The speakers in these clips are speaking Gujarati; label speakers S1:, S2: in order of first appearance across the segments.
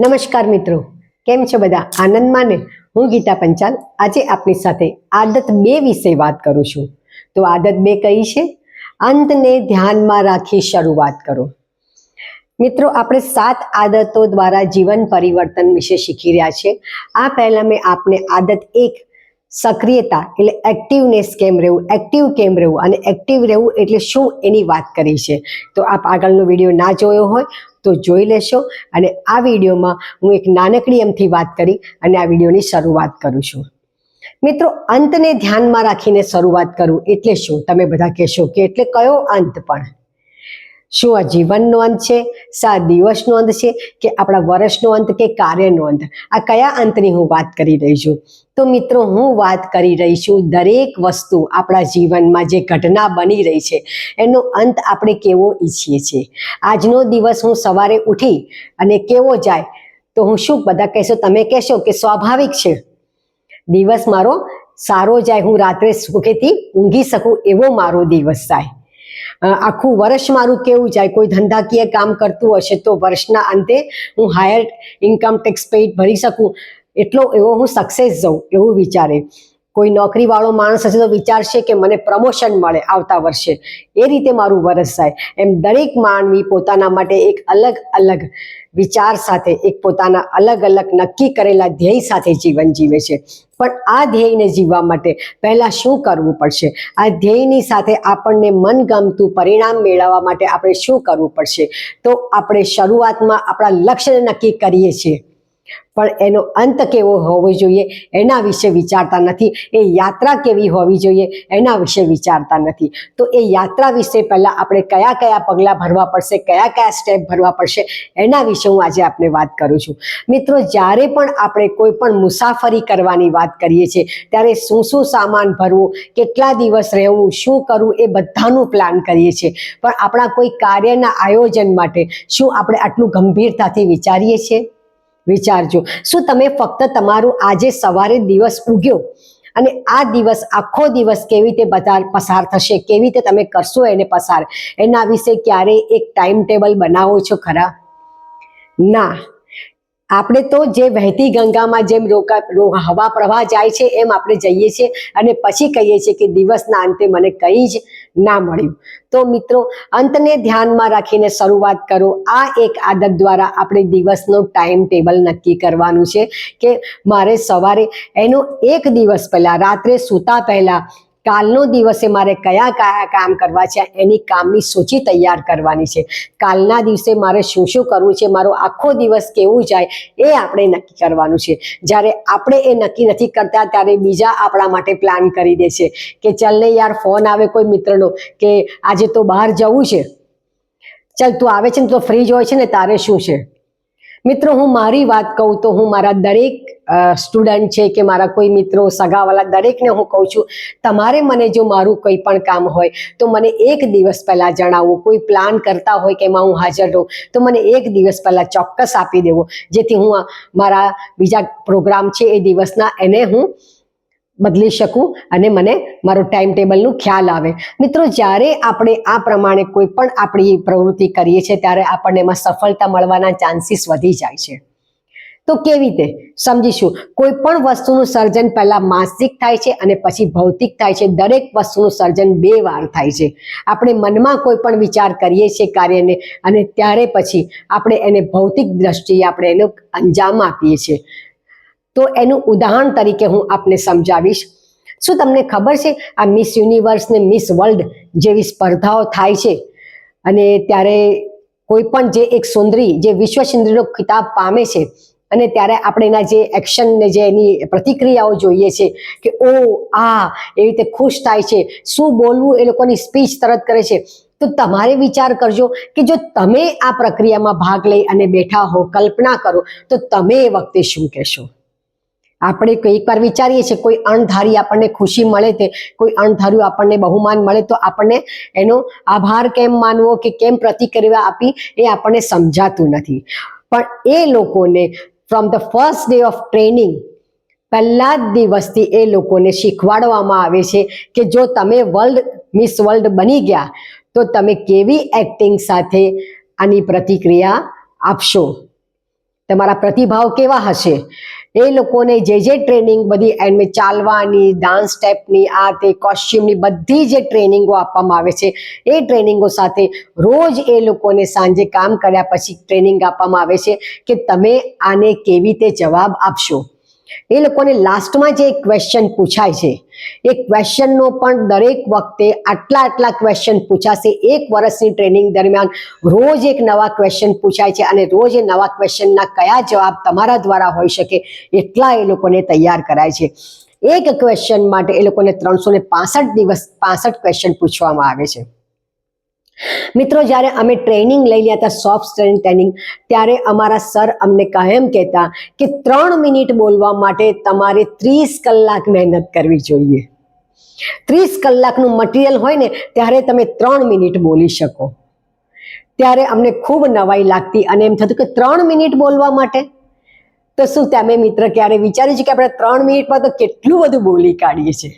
S1: નમસ્કાર મિત્રો, કેમ છો બધા? આનંદમાં ને? હું ગીતા પંચાલ. આજે આપની સાથે આદત બે વિશે વાત કરું છું. તો આદત બે કઈ છે? અંતને ધ્યાનમાં રાખી શરૂઆત કરો. મિત્રો, આપણે સાત આદતો દ્વારા જીવન પરિવર્તન વિશે શીખી રહ્યા છે. આ પહેલા મેં આપને આદત એક, સક્રિયતા, એટલે એક્ટિવનેસ કેમ રહેવું એક્ટિવ કેમ રહેવું, અને એક્ટિવ રહેવું એટલે શું એની વાત કરી છે. તો આપ આગળનો વીડિયો ના જોયો હોય તો જોઈ લેશો અને આ વિડીયોમાં હું એક નાનકડી એમથી વાત કરી અને આ વિડીયોની શરૂઆત કરું છું. મિત્રો, અંતને ધ્યાનમાં રાખીને શરૂઆત કરું એટલે શું? તમે બધા કહેશો કે એટલે કયો અંત પણ? શું આ જીવનનો અંત છે? સા દિવસનો અંત છે? કે આપણા વર્ષનો અંત કે કાર્યનો અંત? આ કયા અંતની હું વાત કરી રહી છું? તો મિત્રો હું વાત કરી રહી છું દરેક વસ્તુ આપણા જીવનમાં જે ઘટના બની રહી છે એનો અંત આપણે કેવો ઈચ્છીએ છીએ? આજનો દિવસ હું સવારે ઉઠી અને કેવો જાય? તો હું શું બધા કહેશો? તમે કહેશો કે સ્વાભાવિક છે. દિવસ મારો સારો જાય હું રાત્રે સુખેથી ઊંઘી શકું એવો મારો દિવસ અ, આખું વર્ષ મારું કેવું જાય? કોઈ ધંધાકીય કામ કરતું હશે તો વર્ષના અંતે હું હાયર ઇન્કમ ટેક્સ પેઇડ ભરી શકું? એટલો એવો હું સક્સેસ જાઉં, એવું વિચારે. કોઈ નોકરીવાળો માણસ હશે તો વિચારશે કે મને પ્રમોશન મળે આવતા વર્ષે. એ રીતે મારું વરસ જાય. એમ દરેક માનવી પોતાના માટે એક અલગ અલગ વિચાર સાથે એક પોતાના અલગ અલગ નક્કી કરેલા ધ્યેય સાથે જીવન જીવે છે. પણ આ ધ્યેયને જીવવા માટે પહેલાં શું કરવું પડશે? આ ધ્યેયની સાથે આપણને મનગમતું પરિણામ મેળવવા માટે આપણે શું કરવું પડશે? તો આપણે શરૂઆતમાં આપણા લક્ષ્યને નક્કી કરીએ છીએ. પણ એનો અંત કેવો હોવો જોઈએ એના વિશે વિચારતા નથી. એ યાત્રા કેવી હોવી જોઈએ એના વિશે વિચારતા નથી. તો એ યાત્રા વિશે પહેલાં આપણે કયા કયા પગલાં ભરવા પડશે, કયા કયા સ્ટેપ ભરવા પડશે એના વિશે હું આજે આપણે વાત કરું છું. મિત્રો, જ્યારે પણ આપણે કોઈ પણ મુસાફરી કરવાની વાત કરીએ છીએ, ત્યારે શું શું સામાન ભરવું, કેટલા દિવસ રહેવું, શું કરવું એ બધાનું પ્લાન કરીએ છીએ. પણ આપણા કોઈ કાર્યના આયોજન માટે શું આપણે આટલું ગંભીરતાથી વિચારીએ છીએ? વિચારજો. શું તમે ફક્ત તમારું આજે સવારે દિવસ ઉગ્યો અને આ દિવસ, આખો દિવસ કેવી રીતે બજાર પસાર થશે? કેવી રીતે તમે કરશો એને પસાર? એના વિશે ક્યારે એક ટાઈમ ટેબલ બનાવો છો ખરા? ના. આપણે તો જે વહેતી ગંગામાં જેમ રોકા હવા પ્રવાહ જાય છે, એમ આપણે જઈએ છીએ અને પછી કહીએ છીએ કે દિવસના અંતે મને કંઈ જ ના મળ્યું. તો મિત્રો, અંતને ધ્યાનમાં રાખીને શરૂઆત કરો. આ એક આદત દ્વારા આપણે દિવસનો ટાઈમ ટેબલ નક્કી કરવાનું છે કે મારે સવારે એનો એક દિવસ પહેલાં, રાત્રે સૂતા પહેલાં કાલનો દિવસે મારે કયા કયા કામ કરવા છે એની કામની સૂચિ તૈયાર કરવાની છે. કાલના દિવસે મારે શું શું કરવું છે, મારો આખો દિવસ કેવું જાય એ આપણે નક્કી કરવાનું છે. જ્યારે આપણે એ નક્કી નથી કરતા ત્યારે બીજા આપણા માટે પ્લાન કરી દે છે કે ચાલ ને યાર ફોન આવે કોઈ મિત્રનો કે આજે તો બહાર જવું છે. ચાલ તું આવે છે ને, તો ફ્રી જ હોય છે ને, તારે શું છે? મિત્રો, હું મારી વાત કહું તો હું મારા દરેક સ્ટુડન્ટ છે કે મારા કોઈ મિત્રો, સગાવાલા દરેકને હું કહું છું, તમારે મને જો મારું કોઈ પણ કામ હોય, તો મને એક દિવસ પહેલાં જણાવવું કોઈ પ્લાન કરતા હોય કે એમાં હું હાજર રહું, તો મને એક દિવસ પહેલાં ચોક્કસ આપી દેવો. જેથી હું મારા બીજા પ્રોગ્રામ છે એ દિવસના, એને હું બદલી શકું અને મને મારો ટાઈમ ટેબલનું ખ્યાલ આવે. મિત્રો, જ્યારે આપણે આ પ્રમાણે કોઈ પણ આપણી પ્રવૃત્તિ કરીએ છીએ, ત્યારે આપણને એમાં સફળતા મળવાના ચાન્સીસ વધી જાય છે. તો કેવી રીતે? સમજીશું. કોઈ પણ વસ્તુનું સર્જન પહેલા માનસિક થાય છે અને પછી ભૌતિક થાય છે. દરેક વસ્તુનું સર્જન બે વાર થાય છે. આપણે મનમાં કોઈ પણ વિચાર કરીએ છીએ કાર્યને અને ત્યારે પછી આપણે એને ભૌતિક દ્રષ્ટિએ આપણે એનો અંજામ આપીએ છીએ. તો એનું ઉદાહરણ તરીકે હું આપને સમજાવીશ. શું તમને ખબર છે? આ મિસ યુનિવર્સ ને મિસ વર્લ્ડ જેવી સ્પર્ધાઓ થાય છે. અને ત્યારે કોઈ પણ જે એક સુંદરી, જે વિશ્વ સુંદરીનો ખિતાબ પામે છે, અને ત્યારે આપણે એના જે એક્શન ને જે એની પ્રતિક્રિયાઓ જોઈએ છે કે ઓ આ એવી રીતે ખુશ થાય છે, શું બોલવું એ લોકોની સ્પીચ તરત કરે છે. તો તમારે વિચાર કરજો કે જો તમે આ પ્રક્રિયામાં ભાગ લઈ અને બેઠા હો, કલ્પના કરો, તો તમે એ વખતે શું કહેશો? આપણે એક વાર વિચારીએ છીએ, કોઈ અણધારી આપણને ખુશી મળે તે, કોઈ અણધાર્યું આપણને બહુમાન મળે તો આપણને એનો આભાર કેમ માનવો કે કેમ પ્રતિક્રિયા આપી એ આપણને સમજાતું નથી. પણ એ લોકોને from the first day of training પહેલા જ દિવસથી એ લોકોને શીખવાડવામાં આવે છે કે જો તમે વર્લ્ડ મિસ વર્લ્ડ બની ગયા, તો તમે કેવી એક્ટિંગ સાથે આની પ્રતિક્રિયા આપશો? તમારા પ્રતિભાવ કેવા હશે? એ લોકોને જે જે ટ્રેનિંગ બધી એમને ચાલવાની ડાન્સ સ્ટેપની આ તે કોસ્ચ્યુમની બધી જે ટ્રેનિંગો આપવામાં આવે છે, એ ટ્રેનિંગો સાથે રોજ એ લોકોને સાંજે કામ કર્યા પછી ટ્રેનિંગ આપવામાં આવે છે કે તમે આને કેવી રીતે જવાબ આપશો. એ લોકોને લાસ્ટમાં જે ક્વેશ્ચન પૂછાય છે, એ ક્વેશ્ચનનો પણ દરેક વખતે આટલા આટલા ક્વેશ્ચન પૂછાશે. એક વર્ષની ટ્રેનિંગ દરમિયાન રોજ એક નવા ક્વેશ્ચન પૂછાય છે અને રોજ એ નવા ક્વેશ્ચનના કયા જવાબ તમારા દ્વારા હોઈ શકે એટલા એ લોકોને તૈયાર કરાય છે. એક ક્વેશ્ચન માટે એ લોકોને ત્રણસો ને દિવસ, પાસઠ ક્વેશ્ચન પૂછવામાં આવે છે. મિત્રો, જ્યારે અમે ટ્રેનિંગ લઈ રહ્યા હતા સોફ્ટ સ્ટડી ટ્રેનિંગ ત્યારે અમારા સર અમને કાયમ કહેતા કે ત્રણ મિનિટ બોલવા માટે તમારે ત્રીસ કલાક મહેનત કરવી જોઈએ. ત્રીસ કલાકનું મટીરિયલ હોય ને, ત્યારે તમે ત્રણ મિનિટ બોલી શકો. ત્યારે અમને ખૂબ નવાઈ લાગતી અને એમ થતું કે ત્રણ મિનિટ બોલવા માટે? તો શું તમે મિત્ર ક્યારે વિચાર્યું છે કે આપણે ત્રણ મિનિટમાં તો કેટલું બધું બોલી કાઢીએ છીએ?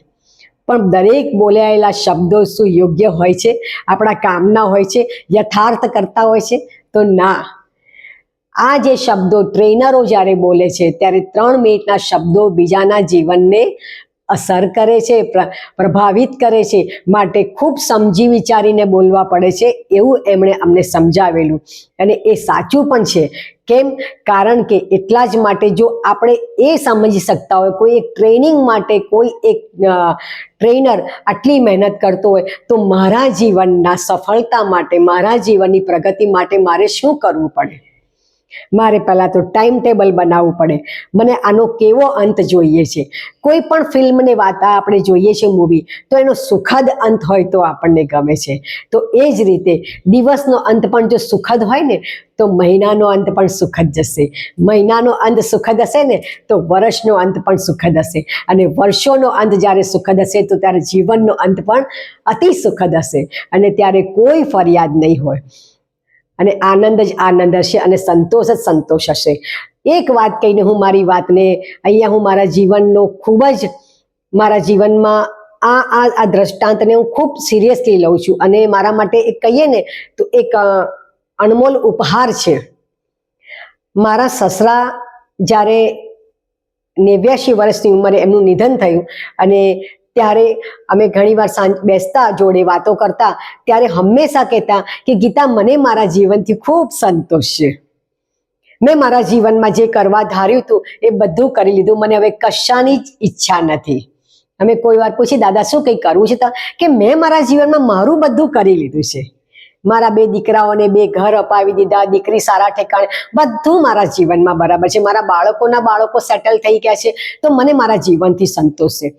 S1: પણ દરેક બોલાયેલા શબ્દો શું યોગ્ય હોય છે? આપણા કામના હોય છે, યથાર્થ કરતા હોય છે? તો ના. આ જે શબ્દો ટ્રેનરો જ્યારે બોલે છે, ત્યારે ત્રણ મિનિટના શબ્દો બીજાના જીવનને અસર કરે છે, પ્ર- પ્રભાવિત કરે છે. માટે ખૂબ સમજી વિચારીને બોલવા પડે છે, એવું એમણે અમને સમજાવેલું. અને એ સાચું પણ છે. કેમ? કારણ કે એટલા જ માટે જો આપણે એ સમજી શકતા હોય, કોઈ એક ટ્રેનિંગ માટે કોઈ એક ટ્રેનર આટલી મહેનત કરતો હોય, તો મારા જીવનના સફળતા માટે, મારા જીવનની પ્રગતિ માટે મારે શું કરવું પડે? મારે પહેલાં તો ટાઈમ ટેબલ બનાવવું પડે. મને આનો કેવો અંત જોઈએ છે? કોઈ પણ ફિલ્મને વાત આપણે જોઈએ છે મૂવી તો એનો સુખદ અંત હોય તો આપણને ગમે છે. તો એ જ રીતે દિવસનો અંત પણ જો સુખદ હોય ને, તો મહિનાનો અંત પણ સુખદ જશે. મહિનાનો અંત સુખદ હશે ને, તો વર્ષનો અંત પણ સુખદ હશે. અને વર્ષોનો અંત જ્યારે સુખદ હશે, તો ત્યારે જીવનનો અંત પણ અતિ સુખદ હશે. અને ત્યારે કોઈ ફરિયાદ નહીં હોય. અને આનંદ જ આનંદ હશે અને સંતોષ જ સંતોષ હશે. એક વાત કહીને હું મારી વાતને અહીંયા હું મારા જીવનનો ખૂબ જ મારા જીવનમાં આ આ આ દ્રષ્ટાંતને હું ખૂબ સિરિયસલી લઉં છું. અને મારા માટે એક કહીએ ને તો એક અણમોલ ઉપહાર છે. મારા સસરા જ્યારે નેવ્યાશી વર્ષની ઉંમરે એમનું નિધન થયું અને ત્યારે અમે ઘણીવાર સાંજ બેસતા, જોડે વાતો કરતા, ત્યારે હંમેશા કહેતા કે, ગીતા, મને મારા જીવનથી ખૂબ સંતોષ છે. મેં મારા જીવનમાં જે કરવા ધાર્યું હતું, એ બધું કરી લીધું. મને હવે કશાની જ ઈચ્છા નથી. અમે કોઈ વાર પૂછી દાદા, શું કંઈ કરવું છે? કે, મેં મારા જીવનમાં મારું બધું કરી લીધું છે. મારા બે દીકરાઓને બે ઘર અપાવી દીધા, દીકરી સારા ઠેકાણે. બધું મારા જીવનમાં બરાબર છે. મારા બાળકોના બાળકો સેટલ થઈ ગયા છે. તો મને મારા જીવનથી સંતોષ છે.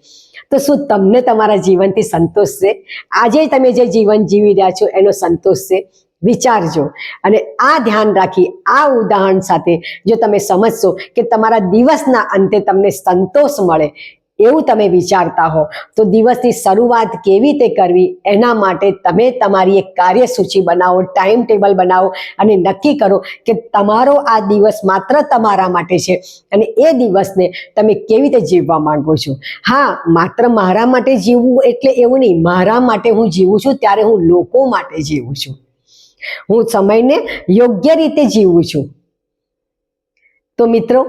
S1: તો શું તમને તમારા જીવનથી સંતોષ છે? આજે તમે જે જીવન જીવી રહ્યા છો, એનો સંતોષ છે. વિચારજો. અને આ ધ્યાન રાખી, આ ઉદાહરણ સાથે જો તમે સમજશો કે તમારા દિવસના અંતે તમને સંતોષ મળે એવું તમે વિચારતા હો. તો દિવસની શરૂઆત કેવી રીતે કરવી? એના માટે તમે તમારી એક કાર્યસૂચિ બનાવો, ટાઈમ ટેબલ બનાવો અને નક્કી કરો કે તમારો આ દિવસ માત્ર તમારા માટે છે અને એ દિવસને તમે કેવી રીતે જીવવા માંગો છો. હા, માત્ર મારા માટે જીવવું એટલે એવું નહીં. મારા માટે હું જીવું છું ત્યારે હું લોકો માટે જીવું છું. હું સમયને યોગ્ય રીતે જીવું છું. તો મિત્રો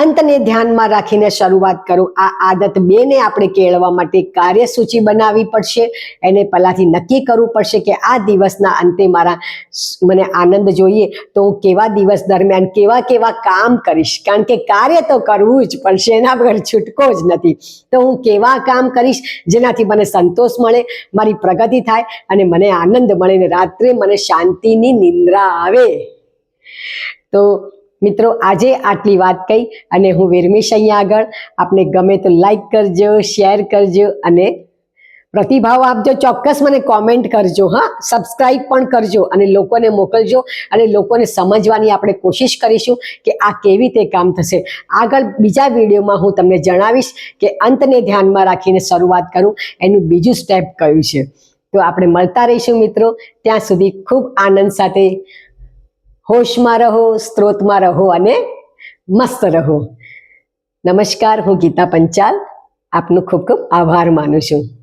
S1: અંતને ધ્યાનમાં રાખીને શરૂઆત કરો. આ આદત બેને આપણે કેળવવા માટે કાર્યસૂચિ બનાવવી પડશે. એને પહેલાંથી નક્કી કરવું પડશે કે આ દિવસના અંતે મારા મને આનંદ જોઈએ તો હું કેવા દિવસ દરમિયાન કેવા કેવા કામ કરીશ. કારણ કે કાર્ય તો કરવું જ પડશે, એના વગર છૂટકો જ નથી. તો હું કેવા કામ કરીશ જેનાથી મને સંતોષ મળે, મારી પ્રગતિ થાય અને મને આનંદ મળે ને રાત્રે મને શાંતિની નિંદ્રા આવે. તો મિત્રો, આજે આટલી વાત કહી અને હું વિરમીશ અહીંયા આગળ. આપને ગમે તો લાઈક કરજો શેર કરજો અને પ્રતિભાવ આપજો. ચોક્કસ મને કોમેન્ટ કરજો, હા. સબસ્ક્રાઈબ પણ કરજો અને લોકોને મોકલજો અને લોકોને સમજવાની આપણે કોશિશ કરીશું કે આ કેવી રીતે કામ થશે. આગળ બીજા વિડીયોમાં હું તમને જણાવીશ કે અંતને ધ્યાનમાં રાખીને શરૂઆત કરું. એનું બીજું સ્ટેપ કયું છે? તો આપણે મળતા રહીશું મિત્રો. ત્યાં સુધી ખૂબ આનંદ સાથે હોશમાં રહો, સ્ત્રોતમાં રહો અને મસ્ત રહો. નમસ્કાર, હું ગીતા પંચાલ. આપનો ખૂબ ખૂબ આભાર માનું છું.